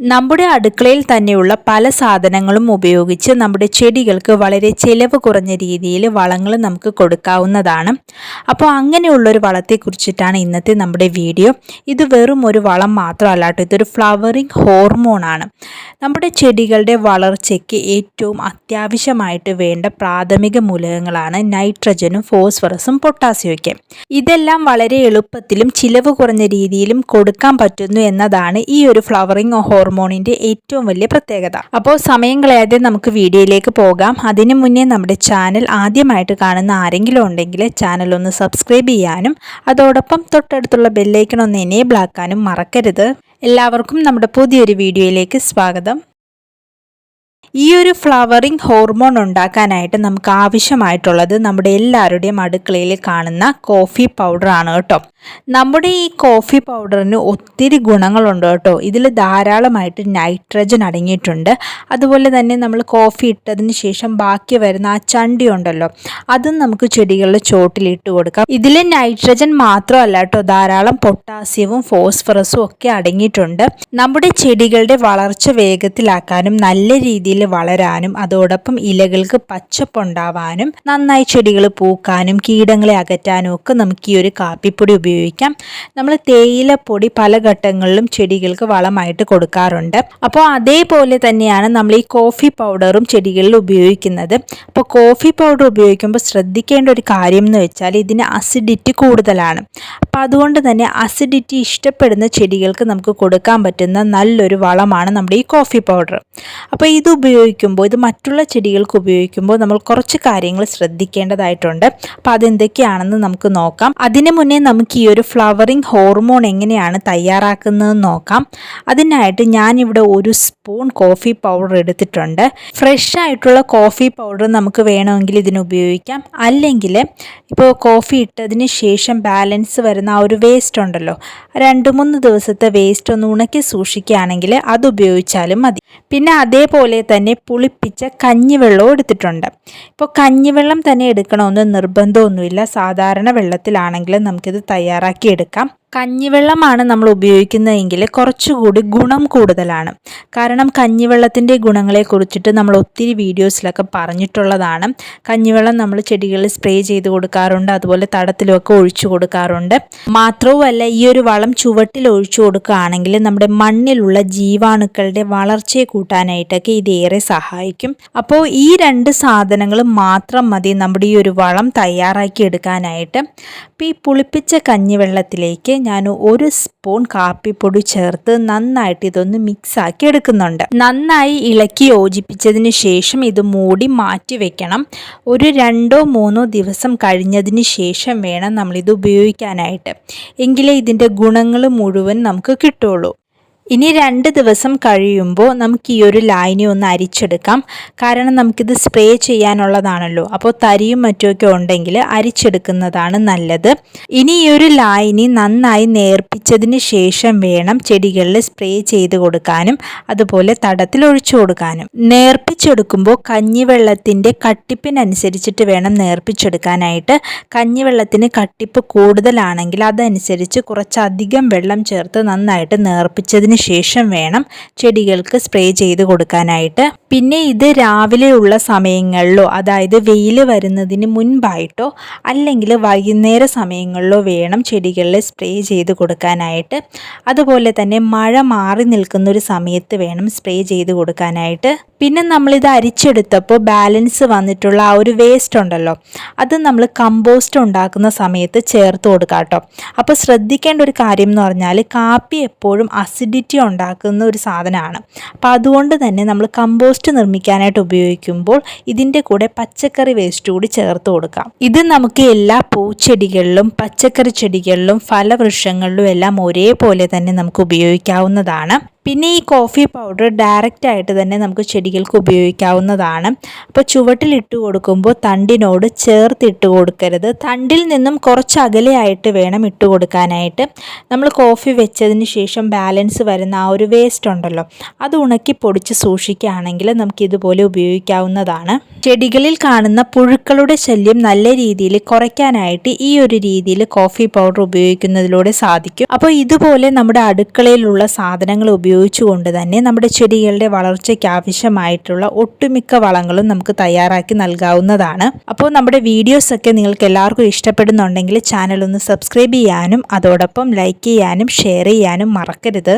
നമ്മുടെ അടുക്കളയിൽ തന്നെയുള്ള പല സാധനങ്ങളും ഉപയോഗിച്ച് നമ്മുടെ ചെടികൾക്ക് വളരെ ചിലവ് കുറഞ്ഞ രീതിയിൽ വളങ്ങൾ നമുക്ക് കൊടുക്കാവുന്നതാണ്. അപ്പോൾ അങ്ങനെയുള്ളൊരു വളത്തെക്കുറിച്ചിട്ടാണ് ഇന്നത്തെ നമ്മുടെ വീഡിയോ. ഇത് വെറും ഒരു വളം മാത്രമല്ല കേട്ടോ ഇതൊരു ഫ്ലവറിങ് ഹോർമോണാണ്. നമ്മുടെ ചെടികളുടെ വളർച്ചയ്ക്ക് ഏറ്റവും അത്യാവശ്യമായിട്ട് വേണ്ട പ്രാഥമിക മൂലകങ്ങളാണ് നൈട്രജനും ഫോസ്ഫറസും പൊട്ടാസ്യം ഒക്കെ ഇതെല്ലാം വളരെ എളുപ്പത്തിലും ചിലവ് കുറഞ്ഞ രീതിയിലും കൊടുക്കാൻ പറ്റുന്നു എന്നതാണ് ഈ ഒരു ഫ്ലവറിങ് ഹോർമോണിന്റെ ഏറ്റവും വലിയ പ്രത്യേകത. അപ്പോൾ സമയം കളയാതെ നമുക്ക് വീഡിയോയിലേക്ക് പോകാം. അതിനു മുന്നേ നമ്മുടെ ചാനൽ ആദ്യമായിട്ട് കാണുന്ന ആരെങ്കിലും ഉണ്ടെങ്കിൽ ചാനൽ ഒന്ന് സബ്സ്ക്രൈബ് ചെയ്യാനും അതോടൊപ്പം തൊട്ടടുത്തുള്ള ബെല്ലൈക്കൺ ഒന്ന് എനേബിൾ ആക്കാനും മറക്കരുത്. എല്ലാവർക്കും നമ്മുടെ പുതിയൊരു വീഡിയോയിലേക്ക് സ്വാഗതം. ഈ ഒരു ഫ്ലവറിങ് ഹോർമോൺ ഉണ്ടാക്കാനായിട്ട് നമുക്ക് ആവശ്യമായിട്ടുള്ളത് നമ്മുടെ എല്ലാവരുടെയും അടുക്കളയിൽ കാണുന്ന കോഫി പൗഡർ ആണ് കേട്ടോ. നമ്മുടെ ഈ കോഫി പൗഡറിന് ഒത്തിരി ഗുണങ്ങളുണ്ട് കേട്ടോ. ഇതിൽ ധാരാളമായിട്ട് നൈട്രജൻ അടങ്ങിയിട്ടുണ്ട്. അതുപോലെ തന്നെ നമ്മൾ കോഫി ഇട്ടതിന് ശേഷം ബാക്കി വരുന്ന ആ ചണ്ടി ഉണ്ടല്ലോ അതും നമുക്ക് ചെടികളുടെ ചോട്ടിലിട്ട് കൊടുക്കാം. ഇതിൽ നൈട്രജൻ മാത്രമല്ല കേട്ടോ ധാരാളം പൊട്ടാസ്യവും ഫോസ്ഫറസും ഒക്കെ അടങ്ങിയിട്ടുണ്ട്. നമ്മുടെ ചെടികളുടെ വളർച്ച വേഗത്തിലാക്കാനും നല്ല രീതിയിൽ വളരാനും അതോടൊപ്പം ഇലകൾക്ക് പച്ചപ്പുണ്ടാവാനും നന്നായി ചെടികൾ പൂക്കാനും കീടങ്ങളെ അകറ്റാനും ഒക്കെ നമുക്ക് ഈ ഒരു കാപ്പിപ്പൊടി ഉപയോഗിക്കാം. നമ്മൾ തേയിലപ്പൊടി പല ഘട്ടങ്ങളിലും ചെടികൾക്ക് വളമായിട്ട് കൊടുക്കാറുണ്ട്. അപ്പോൾ അതേപോലെ തന്നെയാണ് നമ്മൾ ഈ കോഫി പൗഡറും ചെടികളിൽ ഉപയോഗിക്കുന്നത്. അപ്പോൾ കോഫി പൗഡർ ഉപയോഗിക്കുമ്പോൾ ശ്രദ്ധിക്കേണ്ട ഒരു കാര്യം എന്ന് വെച്ചാൽ ഇതിന് അസിഡിറ്റി കൂടുതലാണ്. അപ്പോൾ അതുകൊണ്ട് തന്നെ അസിഡിറ്റി ഇഷ്ടപ്പെടുന്ന ചെടികൾക്ക് നമുക്ക് കൊടുക്കാൻ പറ്റുന്ന നല്ലൊരു വളമാണ് നമ്മുടെ ഈ കോഫി പൗഡർ. അപ്പോൾ ഇത് ഉപയോഗിക്കുമ്പോൾ ഇത് മറ്റുള്ള ചെടികൾക്ക് ഉപയോഗിക്കുമ്പോൾ നമ്മൾ കുറച്ച് കാര്യങ്ങൾ ശ്രദ്ധിക്കേണ്ടതായിട്ടുണ്ട്. അപ്പോൾ അതെന്തൊക്കെയാണെന്ന് നമുക്ക് നോക്കാം. അതിനു മുന്നേ നമുക്ക് ഈ ഒരു ഫ്ലവറിങ് ഹോർമോൺ എങ്ങനെയാണ് തയ്യാറാക്കുന്നതെന്ന് നോക്കാം. അതിനായിട്ട് ഞാനിവിടെ ഒരു സ്പൂൺ കോഫി പൗഡർ എടുത്തിട്ടുണ്ട്. ഫ്രഷ് ആയിട്ടുള്ള കോഫി പൗഡർ നമുക്ക് വേണമെങ്കിൽ ഇതിന് ഉപയോഗിക്കാം. അല്ലെങ്കിൽ ഇപ്പോൾ കോഫി ഇട്ടതിന് ശേഷം ബാലൻസ് വരുന്ന ആ ഒരു വേസ്റ്റ് ഉണ്ടല്ലോ. രണ്ട് മൂന്ന് ദിവസത്തെ വേസ്റ്റ് ഒന്ന് ഉണക്കി സൂക്ഷിക്കുകയാണെങ്കിൽ അത് ഉപയോഗിച്ചാലും മതി. പിന്നെ അതേപോലെ തന്നെ പുളിപ്പിച്ച കഞ്ഞിവെള്ളവും എടുത്തിട്ടുണ്ട്. ഇപ്പോൾ കഞ്ഞിവെള്ളം തന്നെ എടുക്കണമെന്ന് നിർബന്ധമൊന്നുമില്ല. സാധാരണ വെള്ളത്തിലാണെങ്കിലും നമുക്കിത് തയ്യാറാക്കി. എടുക്കാം കഞ്ഞിവെള്ളമാണ് നമ്മൾ ഉപയോഗിക്കുന്നതെങ്കിൽ കുറച്ചുകൂടി ഗുണം കൂടുതലാണ്. കാരണം കഞ്ഞിവെള്ളത്തിന്റെ ഗുണങ്ങളെ കുറിച്ചിട്ട് നമ്മൾ ഒത്തിരി വീഡിയോസിലൊക്കെ പറഞ്ഞിട്ടുള്ളതാണ്. കഞ്ഞിവെള്ളം നമ്മൾ ചെടികളിൽ സ്പ്രേ ചെയ്ത് കൊടുക്കാറുണ്ട് അതുപോലെ തടത്തിലുമൊക്കെ ഒഴിച്ചു കൊടുക്കാറുണ്ട്. മാത്രവുമല്ല ഈ ഒരു വളം ചുവട്ടിൽ ഒഴിച്ചു കൊടുക്കുകയാണെങ്കിൽ നമ്മുടെ മണ്ണിലുള്ള ജീവാണുക്കളുടെ വളർച്ചയെ കൂട്ടാനായിട്ടൊക്കെ ഇത് ഏറെ സഹായിക്കും. അപ്പോൾ ഈ രണ്ട് സാധനങ്ങൾ മാത്രം മതി നമ്മുടെ ഈ ഒരു വളം തയ്യാറാക്കി എടുക്കാനായിട്ട്. അപ്പോൾ ഈ പുളിപ്പിച്ച കഞ്ഞിവെള്ളത്തിലേക്ക് ഞാൻ ഒരു സ്പൂൺ കാപ്പിപ്പൊടി ചേർത്ത് നന്നായിട്ട് ഇതൊന്ന് മിക്സ് ആക്കി എടുക്കുന്നുണ്ട്. നന്നായി ഇളക്കി യോജിപ്പിച്ചതിന് ശേഷം ഇത് മൂടി മാറ്റി വെക്കണം. ഒരു രണ്ടോ മൂന്നോ ദിവസം കഴിഞ്ഞതിന് ശേഷം വേണം നമ്മളിത് ഉപയോഗിക്കാനായിട്ട്. എങ്കിലേ ഇതിന്റെ ഗുണങ്ങൾ മുഴുവൻ നമുക്ക് കിട്ടുള്ളൂ. ഇനി രണ്ട് ദിവസം കഴിയുമ്പോൾ നമുക്ക് ഈ ഒരു ലായനി ഒന്ന് അരിച്ചെടുക്കാം. കാരണം നമുക്കിത് സ്പ്രേ ചെയ്യാനുള്ളതാണല്ലോ. അപ്പോൾ തരിയും മറ്റുമൊക്കെ ഉണ്ടെങ്കിൽ അരിച്ചെടുക്കുന്നതാണ് നല്ലത്. ഇനി ഈ ഒരു ലായനി നന്നായി നേർപ്പിച്ചതിന് ശേഷം വേണം ചെടികളിൽ സ്പ്രേ ചെയ്ത് കൊടുക്കാനും അതുപോലെ തടത്തിൽ ഒഴിച്ചു കൊടുക്കാനും. നേർപ്പിച്ചെടുക്കുമ്പോൾ കഞ്ഞിവെള്ളത്തിന്റെ കട്ടിപ്പിനനുസരിച്ചിട്ട് വേണം നേർപ്പിച്ചെടുക്കാനായിട്ട്. കഞ്ഞിവെള്ളത്തിന് കട്ടിപ്പ് കൂടുതലാണെങ്കിൽ അതനുസരിച്ച് കുറച്ചധികം വെള്ളം ചേർത്ത് നന്നായിട്ട് നേർപ്പിച്ചതിന് ശേഷം വേണം ചെടികൾക്ക് സ്പ്രേ ചെയ്ത് കൊടുക്കാനായിട്ട്. പിന്നെ ഇത് രാവിലെ ഉള്ള സമയങ്ങളിലോ അതായത് വെയിൽ വരുന്നതിന് മുൻപായിട്ടോ അല്ലെങ്കിൽ വൈകുന്നേര സമയങ്ങളിലോ വേണം ചെടികളിൽ സ്പ്രേ ചെയ്ത് കൊടുക്കാനായിട്ട്. അതുപോലെ തന്നെ മഴ മാറി നിൽക്കുന്ന ഒരു സമയത്ത് വേണം സ്പ്രേ ചെയ്ത് കൊടുക്കാനായിട്ട്. പിന്നെ നമ്മളിത് അരിച്ചെടുത്തപ്പോൾ ബാലൻസ് വന്നിട്ടുള്ള ആ ഒരു വേസ്റ്റ് ഉണ്ടല്ലോ അത് നമ്മൾ കമ്പോസ്റ്റ് ഉണ്ടാക്കുന്ന സമയത്ത് ചേർത്ത് കൊടുക്കാം കേട്ടോ അപ്പോൾ ശ്രദ്ധിക്കേണ്ട ഒരു കാര്യം എന്ന് പറഞ്ഞാൽ കാപ്പി എപ്പോഴും അസിഡിറ്റി ഉണ്ടാക്കുന്ന ഒരു സാധനമാണ്. അപ്പോൾ അതുകൊണ്ട് തന്നെ നമ്മൾ കമ്പോസ്റ്റ് നിർമ്മിക്കാനായിട്ട് ഉപയോഗിക്കുമ്പോൾ ഇതിന്റെ കൂടെ പച്ചക്കറി വേസ്റ്റ് കൂടി ചേർത്ത് കൊടുക്കാം. ഇത് നമുക്ക് എല്ലാ പൂച്ചെടികളിലും പച്ചക്കറി ചെടികളിലും ഫലവൃക്ഷങ്ങളിലും എല്ലാം ഒരേപോലെ തന്നെ നമുക്ക് ഉപയോഗിക്കാവുന്നതാണ്. പിന്നെ ഈ കോഫി പൗഡർ ഡയറക്റ്റ് ആയിട്ട് തന്നെ നമുക്ക് ചെടികൾക്ക് ഉപയോഗിക്കാവുന്നതാണ്. അപ്പോൾ ചുവട്ടിലിട്ട് കൊടുക്കുമ്പോൾ തണ്ടിനോട് ചേർത്തിട്ട് കൊടുക്കരുത്. തണ്ടിൽ നിന്നും കുറച്ച് അകലെയായിട്ട് വേണം ഇട്ട് കൊടുക്കാനായിട്ട്. നമ്മൾ കോഫി വെച്ചതിന് ശേഷം ബാലൻസ് വരുന്ന ആ ഒരു വേസ്റ്റ് ഉണ്ടല്ലോ അത് ഉണക്കി പൊടിച്ച് സൂക്ഷിക്കുകയാണെങ്കിൽ നമുക്ക് ഇതുപോലെ ഉപയോഗിക്കാവുന്നതാണ്. ചെടികളിൽ കാണുന്ന പുഴുക്കളുടെ ശല്യം നല്ല രീതിയിൽ കുറയ്ക്കാനായിട്ട് ഈ ഒരു രീതിയിൽ കോഫി പൗഡർ ഉപയോഗിക്കുന്നതിലൂടെ സാധിക്കും. അപ്പോൾ ഇതുപോലെ നമ്മുടെ അടുക്കളയിലുള്ള സാധനങ്ങൾ ഉപയോഗിച്ച് ഉപയോഗിച്ചുകൊണ്ട് തന്നെ നമ്മുടെ ചെടികളുടെ വളർച്ചയ്ക്ക് ആവശ്യമായിട്ടുള്ള ഒട്ടുമിക്ക വളങ്ങളും നമുക്ക് തയ്യാറാക്കി നൽകാവുന്നതാണ്. അപ്പോൾ നമ്മുടെ വീഡിയോസ് ഒക്കെ നിങ്ങൾക്ക് എല്ലാവർക്കും ഇഷ്ടപ്പെടുന്നുണ്ടെങ്കിൽ ചാനൽ ഒന്ന് സബ്സ്ക്രൈബ് ചെയ്യാനും അതോടൊപ്പം ലൈക്ക് ചെയ്യാനും ഷെയർ ചെയ്യാനും മറക്കരുത്.